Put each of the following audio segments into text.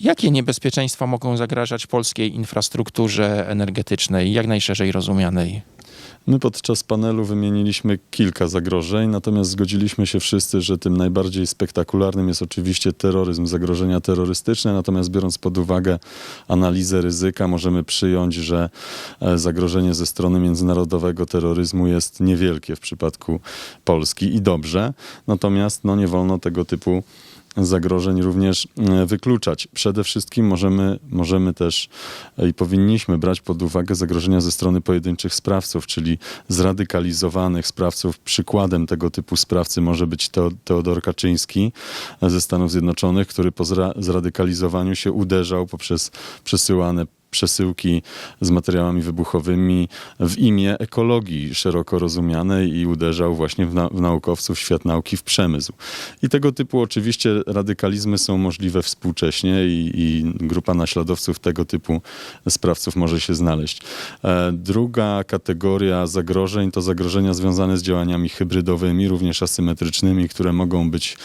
Jakie niebezpieczeństwa mogą zagrażać polskiej infrastrukturze energetycznej, jak najszerzej rozumianej? My podczas panelu wymieniliśmy kilka zagrożeń, natomiast zgodziliśmy się wszyscy, że tym najbardziej spektakularnym jest oczywiście terroryzm, zagrożenia terrorystyczne, natomiast biorąc pod uwagę analizę ryzyka, możemy przyjąć, że e, zagrożenie ze strony międzynarodowego terroryzmu jest niewielkie w przypadku Polski i dobrze, natomiast no, nie wolno tego typu zagrożeń również e, wykluczać. Przede wszystkim możemy, możemy też e, i powinniśmy brać pod uwagę zagrożenia ze strony pojedynczych sprawców, czyli zradykalizowanych sprawców. Przykładem tego typu sprawcy może być Teo- Teodor Kaczyński e, ze Stanów Zjednoczonych, który po zra- zradykalizowaniu się uderzał poprzez przesyłane przesyłki z materiałami wybuchowymi w imię ekologii szeroko rozumianej i uderzał właśnie w, na, w naukowców, świat nauki, w przemysł. I tego typu oczywiście radykalizmy są możliwe współcześnie i, i grupa naśladowców tego typu sprawców może się znaleźć. E, druga kategoria zagrożeń to zagrożenia związane z działaniami hybrydowymi, również asymetrycznymi, które mogą być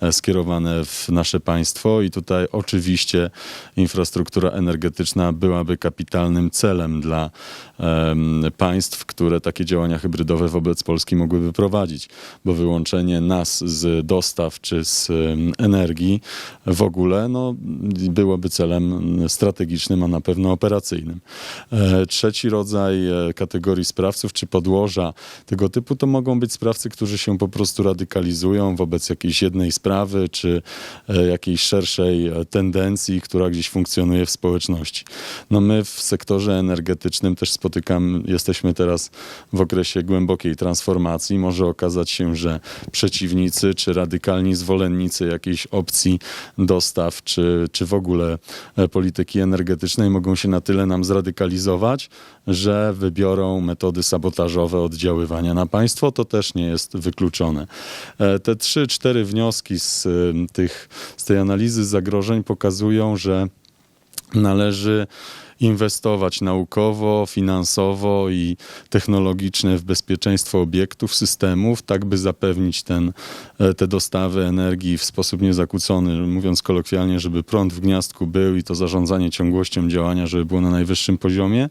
e, skierowane w nasze państwo i tutaj oczywiście infrastruktura energetyczna byłaby kapitalnym celem dla państw, które takie działania hybrydowe wobec Polski mogłyby prowadzić, bo wyłączenie nas z dostaw czy z energii w ogóle no, byłoby celem strategicznym, a na pewno operacyjnym. E, Trzeci rodzaj e, kategorii sprawców czy podłoża tego typu to mogą być sprawcy, którzy się po prostu radykalizują wobec jakiejś jednej sprawy czy e, jakiejś szerszej tendencji, która gdzieś funkcjonuje w społeczności. No my w sektorze energetycznym też spotykamy, jesteśmy teraz w okresie głębokiej transformacji. Może okazać się, że przeciwnicy czy radykalni zwolennicy jakiejś opcji dostaw czy, czy w ogóle e, polityki energetycznej mogą się na tyle nam zradykalizować, że wybiorą metody sabotażowe oddziaływania na państwo. To też nie jest wykluczone. E, Te trzy, cztery wnioski z, em, tych, z tej analizy zagrożeń pokazują, że należy inwestować naukowo, finansowo i technologicznie w bezpieczeństwo obiektów, systemów, tak by zapewnić ten, e, te dostawy energii w sposób niezakłócony, mówiąc kolokwialnie, żeby prąd w gniazdku był i to zarządzanie ciągłością działania, żeby było na najwyższym poziomie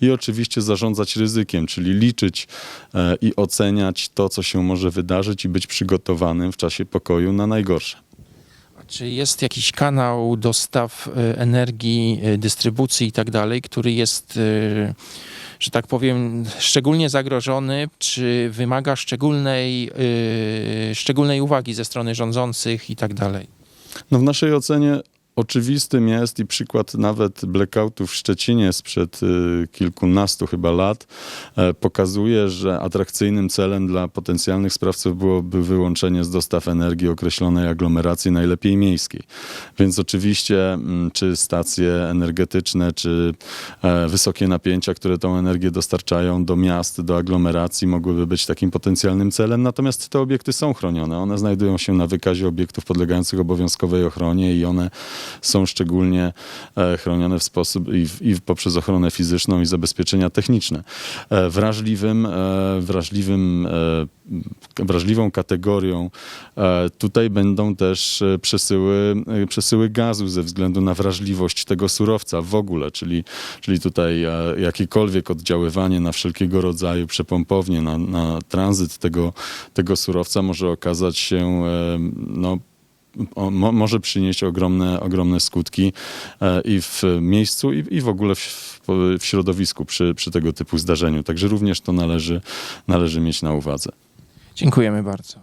i oczywiście zarządzać ryzykiem, czyli liczyć e, i oceniać to, co się może wydarzyć i być przygotowanym w czasie pokoju na najgorsze. Czy jest jakiś kanał dostaw e, energii, e, dystrybucji i tak dalej, który jest, e, że tak powiem, szczególnie zagrożony, czy wymaga szczególnej, szczególnej uwagi ze strony rządzących i tak dalej? No w naszej ocenie oczywistym jest i przykład nawet blackoutów w Szczecinie sprzed y, kilkunastu chyba lat e, pokazuje, że atrakcyjnym celem dla potencjalnych sprawców byłoby wyłączenie z dostaw energii określonej aglomeracji, najlepiej miejskiej. Więc oczywiście mm, czy stacje energetyczne, czy e, wysokie napięcia, które tą energię dostarczają do miast, do aglomeracji mogłyby być takim potencjalnym celem. Natomiast te obiekty są chronione. One znajdują się na wykazie obiektów podlegających obowiązkowej ochronie i one są szczególnie e, chronione w sposób i, i poprzez ochronę fizyczną i zabezpieczenia techniczne. E, Wrażliwym, e, wrażliwym, wrażliwą kategorią tutaj będą też przesyły, przesyły gazu ze względu na wrażliwość tego surowca w ogóle, czyli, czyli tutaj jakiekolwiek oddziaływanie na wszelkiego rodzaju przepompownie, na, na tranzyt tego, tego surowca może okazać się no, może przynieść ogromne, ogromne skutki e, i w miejscu, i, i w ogóle w, w środowisku przy, przy tego typu zdarzeniu. Także również to należy, należy mieć na uwadze. Dziękujemy bardzo.